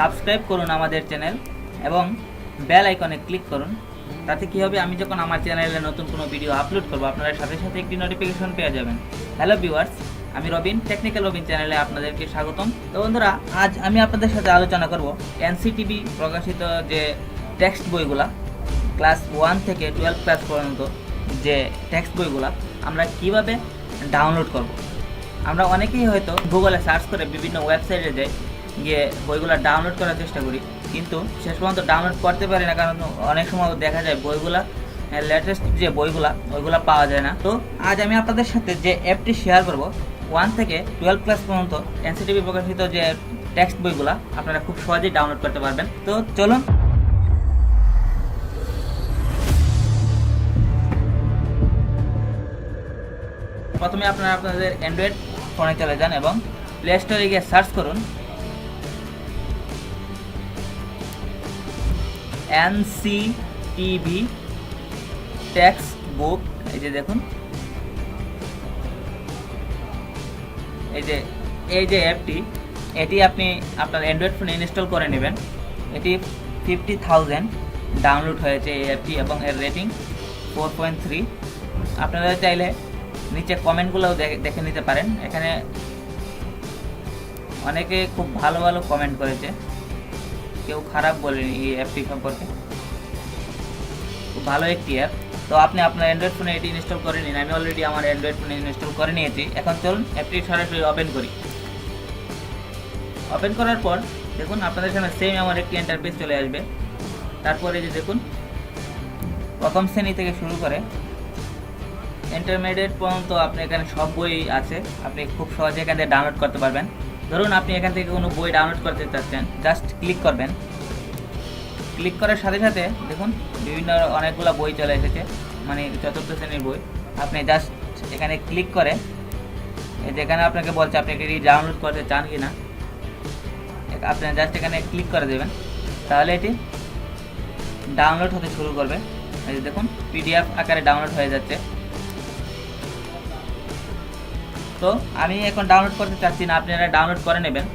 Subscribe করুন আমাদের channel এবং বেল আইকনে ক্লিক করুন। তাতে কী হবে? আমি যখন আমার চ্যানেলে নতুন কোনো ভিডিও আপলোড করব, আপনারা সাথে সাথে একটি নোটিফিকেশন পেয়ে যাবেন। হ্যালো ভিউয়ার্স আমি রবিন টেকনিক্যাল রবিন চ্যানেলে আপনাদেরকে স্বাগতম। তো বন্ধুরা, আজ আমি আপনাদের সাথে আলোচনা করব এনসিটিভি প্রকাশিত যে টেক্সট বইগুলা ক্লাস ওয়ান থেকে টুয়েলভ ক্লাস পর্যন্ত যে টেক্সট বইগুলা, আমরা কীভাবে ডাউনলোড করব? আমরা অনেকেই হয়তো গুগলে সার্চ করে বিভিন্ন ওয়েবসাইটে যাই গিয়ে বইগুলো ডাউনলোড করার চেষ্টা করি। কিন্তু শেষ পর্যন্ত ডাউনলোড করতে পারি না, কারণ অনেক সময় দেখা যায় বইগুলা লেটেস্ট যে বইগুলা, ওইগুলা পাওয়া যায় না। তো আজ আমি আপনাদের সাথে যে অ্যাপটি শেয়ার করব ওয়ান থেকে টুয়েলভ ক্লাস পর্যন্ত এনসিটিভি প্রকাশিত যে টেক্সট বইগুলা, আপনারা খুব সহজেই ডাউনলোড করতে পারবেন। তো চলুন। প্রথমে আপনারা আপনাদের অ্যান্ড্রয়েড ফোনে চলে যান এবং প্লে স্টোরে গিয়ে সার্চ করুন। এনসি টিভি টেক্সট বুক এই যে দেখুন। এই যে এই যে অ্যাপটি এটি আপনি আপনার অ্যান্ড্রয়েড ফোনে ইনস্টল করে নেবেন। এটি ফিফটি থাউজেন্ড ডাউনলোড হয়েছে এই অ্যাপটি এবং এর রেটিং ফোর পয়েন্ট থ্রি আপনারা চাইলে নিচে কমেন্টগুলোও দেখে নিতে পারেন। এখানে অনেকে খুব ভালো ভালো কমেন্ট করেছে। কেউ খারাপ বলেনি এই অ্যাপটি সম্পর্কে। খুব ভালো একটি অ্যাপ তো আপনি আপনার অ্যান্ড্রয়েড ফোনে এটি ইনস্টল করে নিন। আমি অলরেডি আমার অ্যান্ড্রয়েড ফোনে ইনস্টল করে নিয়েছি। এখন চলুন অ্যাপটি সরাসরি ওপেন করি। ওপেন করার পর দেখুন আপনাদের সামনে সেম আমার একটি ইন্টারফেস চলে আসবে। তারপরে যে দেখুন, প্রথম শ্রেণি থেকে শুরু করে ইন্টারমিডিয়েট পর্যন্ত আপনি এখানে সব বই আছে। আপনি খুব সহজে এখান ডাউনলোড করতে পারবেন। ধরুন আপনি এখান থেকে কোনো বই ডাউনলোড করতে চাচ্ছেন জাস্ট ক্লিক করবেন। ক্লিক করার সাথে সাথে দেখুন, বিভিন্ন অনেকগুলো বই চলে এসেছে মানে চতুর্থ শ্রেণির বই। আপনি জাস্ট এখানে ক্লিক করে যেখানে আপনাকে বলছে আপনি এটি ডাউনলোড করতে চান কি না আপনি জাস্ট এখানে ক্লিক করে দেবেন। তাহলে এটি ডাউনলোড হতে শুরু করবে। দেখুন পিডিএফ আকারে ডাউনলোড হয়ে যাচ্ছে। তো আমি এখন ডাউনলোড করতে চাচ্ছি না, আপনারা ডাউনলোড করে নেবেন।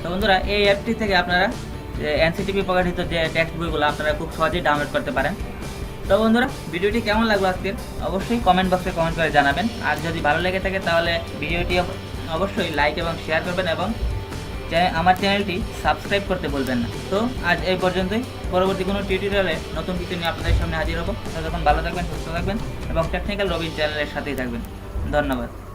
তো বন্ধুরা, এই অ্যাপটি থেকে আপনারা এনসিটিভি প্রকাশিত যে টেক্সট বইগুলো আপনারা খুব সহজেই ডাউনলোড করতে পারেন। তো বন্ধুরা, ভিডিওটি কেমন লাগল আজকে? অবশ্যই কমেন্ট বক্সে কমেন্ট করে জানাবেন। আর যদি ভালো লেগে থাকে, তাহলে ভিডিওটি অবশ্যই লাইক এবং শেয়ার করবেন এবং আমার চ্যানেলটি সাবস্ক্রাইব করতে বলবেন না। তো আজ এই পর্যন্তই। পরবর্তী কোনো টিউটোরিয়ালে নতুন কিছু নিয়ে আপনাদের সামনে হাজির হব। ততক্ষণ ভালো থাকবেন, সুস্থ থাকবেন এবং টেকনিক্যাল রবির চ্যানেলের সাথেই থাকবেন। ধন্যবাদ।